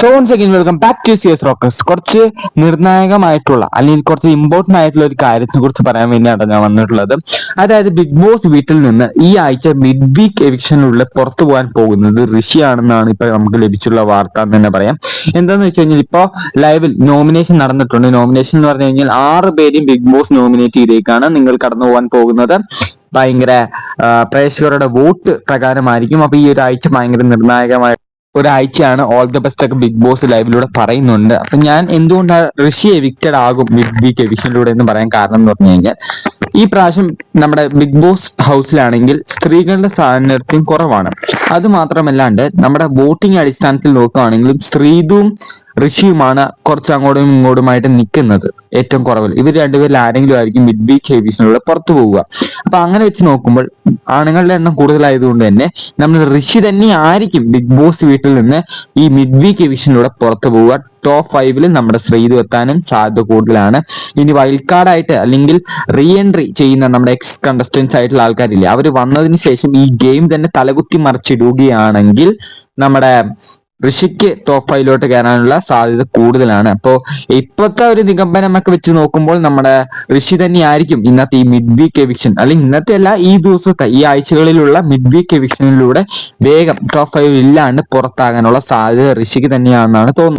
So second welcome back to C S റോക്കസ് കുറച്ച് നിർണായകമായിട്ടുള്ള അല്ലെങ്കിൽ കുറച്ച് ഇമ്പോർട്ടന്റ് ആയിട്ടുള്ള ഒരു കാര്യത്തെ കുറിച്ച് പറയാൻ വേണ്ടിയാണ് ഞാൻ വന്നിട്ടുള്ളത്. അതായത് ബിഗ് ബോസ് വീട്ടിൽ നിന്ന് ഈ ആഴ്ച മിഡ് വീക്ക് എവിക്ഷനിലൂടെ പുറത്തു പോകാൻ പോകുന്നത് ഋഷിയാണെന്നാണ് ഇപ്പൊ നമുക്ക് ലഭിച്ചുള്ള വാർത്ത എന്ന് തന്നെ പറയാം. എന്താന്ന് വെച്ച് കഴിഞ്ഞാൽ ഇപ്പോൾ ലൈവിൽ നോമിനേഷൻ നടന്നിട്ടുണ്ട്. നോമിനേഷൻ എന്ന് പറഞ്ഞു കഴിഞ്ഞാൽ ആറ് പേരെയും ബിഗ് ബോസ് നോമിനേറ്റ് ചെയ്തേക്കാണ് നിങ്ങൾ കടന്നു പോകാൻ പോകുന്നത്. ഭയങ്കര പ്രേക്ഷകരുടെ വോട്ട് പ്രകാരമായിരിക്കും. അപ്പൊ ഈ ഒരു ആഴ്ച ഭയങ്കര നിർണായകമായ ഒരാഴ്ചയാണ് ഓൾ ദ ബെസ്റ്റ് ഒക്കെ ബിഗ് ബോസ് ലൈവിലൂടെ പറയുന്നുണ്ട്. അപ്പൊ ഞാൻ എന്തുകൊണ്ടാണ് ഋഷി എവിക്റ്റഡ് ആകും ബിഗ് ബി എവിക്ഷനിലൂടെ എന്ന് പറയാൻ കാരണം എന്ന് പറഞ്ഞു കഴിഞ്ഞാൽ ഈ പ്രാവശ്യം നമ്മുടെ ബിഗ് ബോസ് ഹൗസിലാണെങ്കിൽ സ്ത്രീകളുടെ സാന്നിധ്യം കുറവാണ്. അത് മാത്രമല്ലാണ്ട് നമ്മുടെ വോട്ടിംഗ് അടിസ്ഥാനത്തിൽ നോക്കുകയാണെങ്കിലും ശ്രീതും ഋഷിയുമാണ് കുറച്ച് അങ്ങോട്ടും ഇങ്ങോട്ടുമായിട്ട് നിൽക്കുന്നത് ഏറ്റവും കുറവിൽ. ഇവർ രണ്ടുപേരിൽ ആരെങ്കിലും ആയിരിക്കും മിഡ് വീക്ക് എവിഷനിലൂടെ പുറത്തു പോവുക. അപ്പൊ അങ്ങനെ വെച്ച് നോക്കുമ്പോൾ ആണുങ്ങളുടെ എണ്ണം കൂടുതലായതുകൊണ്ട് തന്നെ നമ്മൾ ഋഷി തന്നെ ആയിരിക്കും ബിഗ് ബോസ് വീട്ടിൽ നിന്ന് ഈ മിഡ് വീക്ക് എവിഷനിലൂടെ പുറത്തു പോവുക. ടോപ്പ് ഫൈവിൽ നമ്മുടെ ശ്രീതു എത്താനും സാധ്യത കൂടുതലാണ്. ഇനി വൈൽഡ് കാർഡായിട്ട് അല്ലെങ്കിൽ റീ എൻട്രി ചെയ്യുന്ന നമ്മുടെ എക്സ് കണ്ടസ്റ്റൻസ് ആയിട്ടുള്ള ആൾക്കാരില്ലേ അവർ വന്നതിന് ശേഷം ഈ ഗെയിം തന്നെ തലകുത്തി മറിച്ചിടുകയാണെങ്കിൽ നമ്മുടെ ഋഷിക്ക് ടോപ്പ് ഫൈവിലോട്ട് കയറാനുള്ള സാധ്യത കൂടുതലാണ്. അപ്പോ ഇപ്പോഴത്തെ ഒരു നിഗമനമൊക്കെ വെച്ച് നോക്കുമ്പോൾ നമ്മുടെ ഋഷി തന്നെയായിരിക്കും ഇന്നത്തെ ഈ മിഡ് വീക്ക് എവിക്ഷൻ അല്ലെങ്കിൽ ഇന്നത്തെ അല്ല ഈ ദിവസത്തെ ഈ ആഴ്ചകളിലുള്ള മിഡ് വീക്ക് എവിക്ഷനിലൂടെ വേഗം ടോപ്പ് ഫൈവ് ഇല്ലാണ്ട് പുറത്താകാനുള്ള സാധ്യത ഋഷിക്ക് തന്നെയാണെന്നാണ് തോന്നുന്നത്.